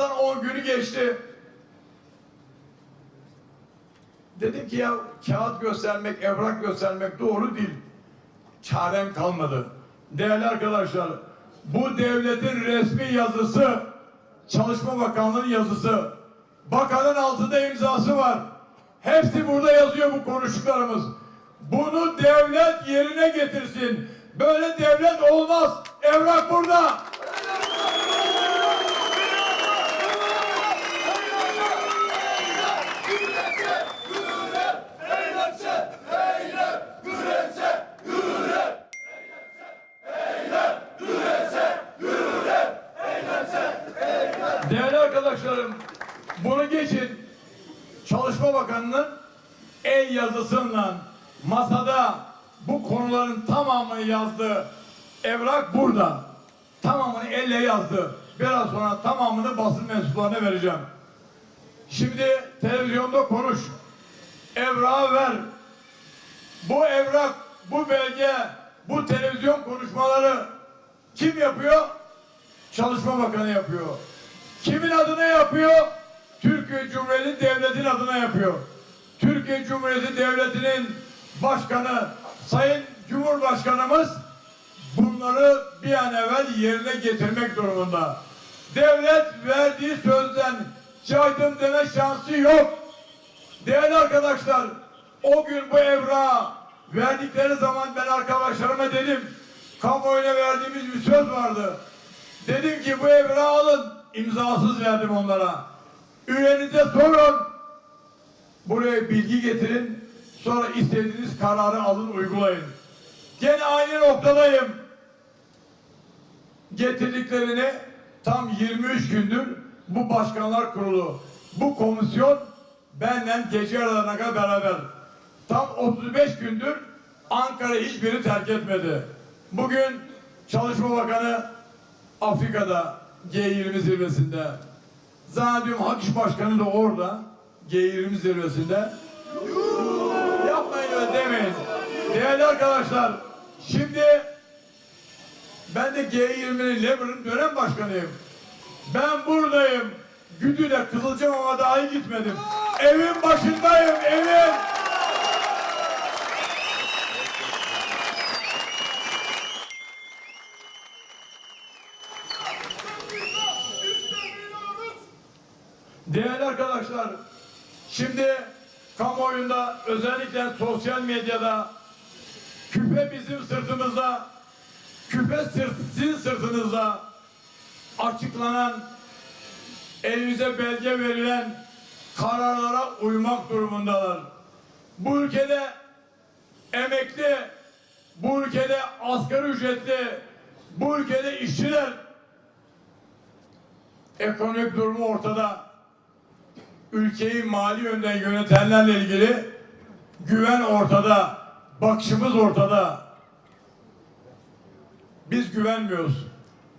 Aradan 10 günü geçti. Dedim ki ya kağıt göstermek, evrak göstermek doğru değil. Çarem kalmadı. Değerli arkadaşlar, bu devletin resmi yazısı, Çalışma Bakanlığı'nın yazısı, bakanın altında imzası var. Hepsi burada yazıyor bu konuştuklarımız. Bunu devlet yerine getirsin. Böyle devlet olmaz. Evrak burada. Geçin. Çalışma Bakanı'nın el yazısıyla masada bu konuların tamamını yazdı. Evrak burada. Tamamını elle yazdı. Biraz sonra tamamını basın mensuplarına vereceğim. Şimdi televizyonda konuş. Evrağı ver. Bu evrak, bu belge, bu televizyon konuşmaları kim yapıyor? Çalışma Bakanı yapıyor. Kimin adına yapıyor? Türkiye Cumhuriyeti Devleti'nin adına yapıyor. Türkiye Cumhuriyeti Devleti'nin başkanı Sayın Cumhurbaşkanımız bunları bir an evvel yerine getirmek durumunda. Devlet verdiği sözden caydım deme şansı yok. Değerli arkadaşlar, o gün bu evrağı verdikleri zaman ben arkadaşlarıma dedim, kamuoyuna verdiğimiz bir söz vardı. Dedim ki bu evrağı alın, imzasız verdim onlara. Üyenize sorun, buraya bilgi getirin, sonra istediğiniz kararı alın, uygulayın. Gene aynı noktadayım. Getirdiklerini tam 23 gündür bu başkanlar kurulu, bu komisyon benden gece aralarına kadar beraber. Tam 35 gündür Ankara hiçbiri terk etmedi. Bugün Çalışma Bakanı Afrika'da G20 zirvesinde. Zannediyorum Hak İş Başkanı da orada G20 zirvesinde. Yapmayın öyle demeyin. Değerli arkadaşlar şimdi ben de G20'nin Lever'ın dönem başkanıyım. Ben buradayım. Güdü'de Kızılcamam'a dahi gitmedim. Evin başındayım, evin. Değerli arkadaşlar, şimdi kamuoyunda özellikle sosyal medyada küpe bizim sırtımızda, küpe sırt, sizin sırtınızda açıklanan, elimize belge verilen kararlara uymak durumundalar. Bu ülkede emekli, bu ülkede asgari ücretli, bu ülkede işçiler ekonomik durumu ortada. Ülkeyi mali yönden yönetenlerle ilgili güven ortada, bakışımız ortada. Biz güvenmiyoruz.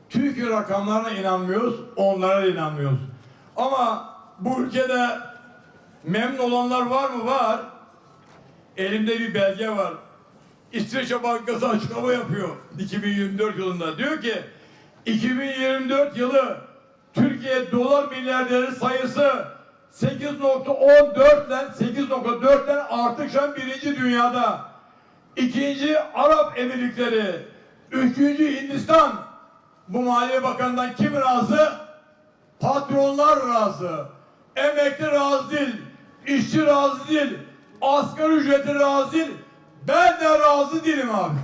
TÜİK rakamlarına inanmıyoruz, onlara da inanmıyoruz. Ama bu ülkede memnun olanlar var mı? Var. Elimde bir belge var. İsviçre Bankası açıklama yapıyor 2024 yılında. Diyor ki 2024 yılı Türkiye dolar milyarderi sayısı 8.14'den 8.4'ten artık şu an birinci dünyada. İkinci Arap Emirlikleri, üçüncü Hindistan. Bu Maliye Bakanı'ndan kim razı? Patronlar razı. Emekli razı değil. işçi razı değil. Asgari ücreti razı değil. Ben de razı değilim abi.